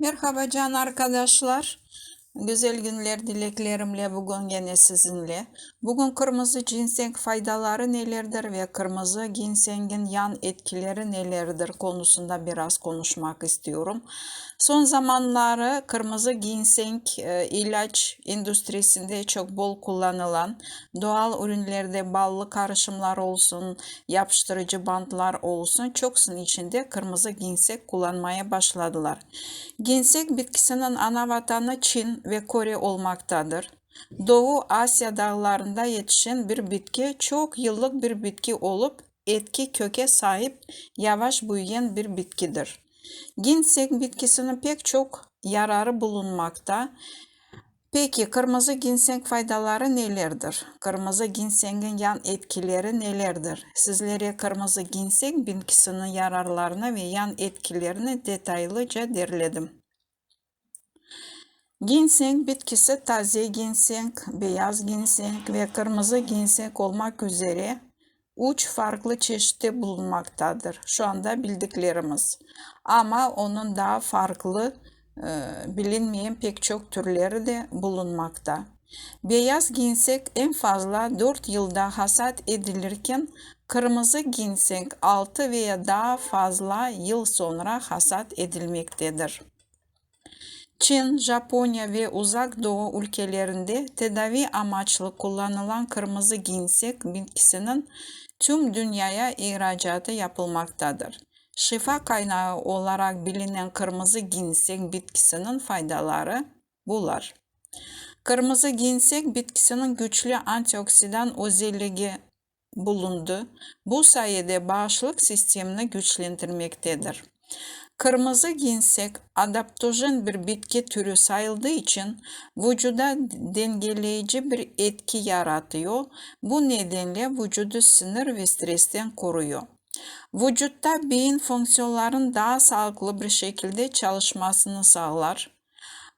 Merhaba can arkadaşlar. Güzel günler dileklerimle bugün yine sizinle. Bugün kırmızı ginseng faydaları nelerdir ve kırmızı ginsengin yan etkileri nelerdir konusunda biraz konuşmak istiyorum. Son zamanları kırmızı ginseng e, ilaç endüstrisinde çok bol kullanılan doğal ürünlerde ballı karışımlar olsun, yapıştırıcı bantlar olsun çoksun içinde kırmızı ginseng kullanmaya başladılar. Ginseng bitkisinin ana vatanı Çin ve Kore olmaktadır. Doğu Asya dağlarında yetişen bir bitki çok yıllık bir bitki olup etki köke sahip yavaş büyüyen bir bitkidir. Ginseng bitkisinin pek çok yararı bulunmakta. Peki kırmızı ginseng faydaları nelerdir? Kırmızı ginsengin yan etkileri nelerdir? Sizlere kırmızı ginseng bitkisinin yararlarını ve yan etkilerini detaylıca derledim. Ginseng bitkisi taze ginseng, beyaz ginseng ve kırmızı ginseng olmak üzere üç farklı çeşitte bulunmaktadır. Şu anda bildiklerimiz. Ama onun daha farklı e, bilinmeyen pek çok türleri de bulunmakta. Beyaz ginseng en fazla 4 yılda hasat edilirken kırmızı ginseng 6 veya daha fazla yıl sonra hasat edilmektedir. Çin, Japonya ve Uzak Doğu ülkelerinde tedavi amaçlı kullanılan kırmızı ginseng bitkisinin tüm dünyaya ihracatı yapılmaktadır. Şifa kaynağı olarak bilinen kırmızı ginseng bitkisinin faydaları bunlar. Kırmızı ginseng bitkisinin güçlü antioksidan özelliği bulundu. Bu sayede bağışıklık sistemini güçlendirmektedir. Kırmızı ginseng adaptojen bir bitki türü sayıldığı için vücuda dengeleyici bir etki yaratıyor. Bu nedenle vücudu sinir ve stresten koruyor. Vücutta beyin fonksiyonların daha sağlıklı bir şekilde çalışmasını sağlar.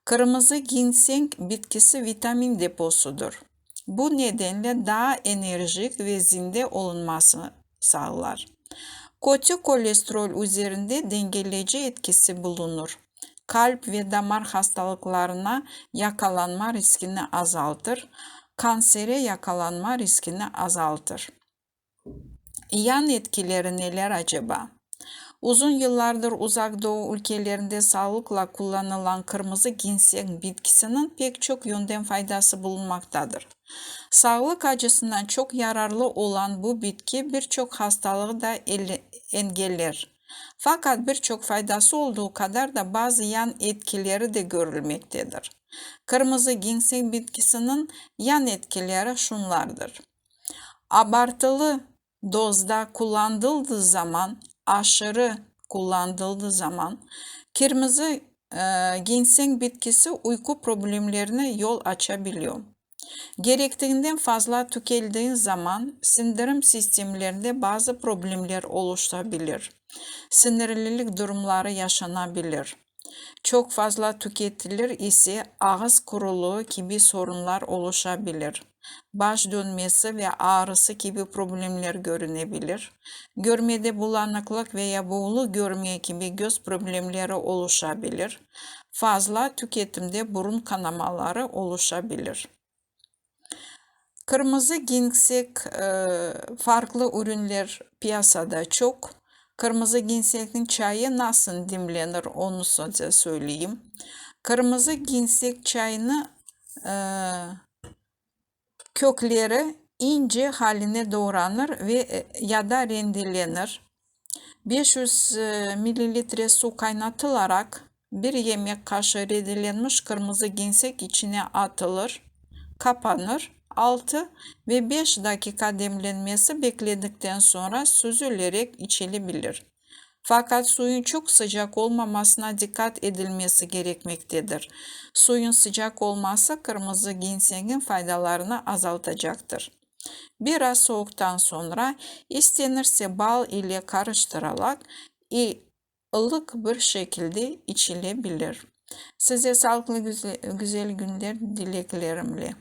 Kırmızı ginseng bitkisi vitamin deposudur. Bu nedenle daha enerjik ve zinde olunmasını sağlar. Kötü kolesterol üzerinde dengeleyici etkisi bulunur. Kalp ve damar hastalıklarına yakalanma riskini azaltır. Kansere yakalanma riskini azaltır. Yan etkileri neler acaba? Uzun yıllardır uzak doğu ülkelerinde sağlıkla kullanılan kırmızı ginseng bitkisinin pek çok yönden faydası bulunmaktadır. Sağlık açısından çok yararlı olan bu bitki birçok hastalığı da engeller. Fakat birçok faydası olduğu kadar da bazı yan etkileri de görülmektedir. Kırmızı ginseng bitkisinin yan etkileri şunlardır. Abartılı dozda kullanıldığı zaman, aşırı kullanıldığı zaman kırmızı e, ginseng bitkisi uyku problemlerine yol açabiliyor. Gerektiğinden fazla tüketildiği zaman sindirim sistemlerinde bazı problemler oluşabilir. Sinirlilik durumları yaşanabilir. Çok fazla tüketilir ise ağız kuruluğu gibi sorunlar oluşabilir. Baş dönmesi ve ağrısı gibi problemler görünebilir. Görmede bulanıklık veya buğulu görme gibi göz problemleri oluşabilir. Fazla tüketimde burun kanamaları oluşabilir. Kırmızı ginseng e, farklı ürünler piyasada çok. Kırmızı ginsengin çayı nasıl demlenir onu size söyleyeyim. Kırmızı ginseng çayını e, kökleri ince haline doğranır ve e, ya da rendelenir. 500 mililitre su kaynatılarak bir yemek kaşığı rendelenmiş kırmızı ginseng içine atılır, kapanır 6 ve 5 dakika demlenmesi bekledikten sonra süzülerek içilebilir. Fakat suyun çok sıcak olmamasına dikkat edilmesi gerekmektedir. Suyun sıcak olması kırmızı ginsengin faydalarını azaltacaktır. Biraz soğuktan sonra istenirse bal ile karıştırılarak ılık bir şekilde içilebilir. Size sağlıklı güzel, güzel günler dileklerimle.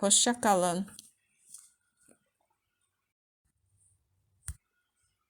Hoşça kalın.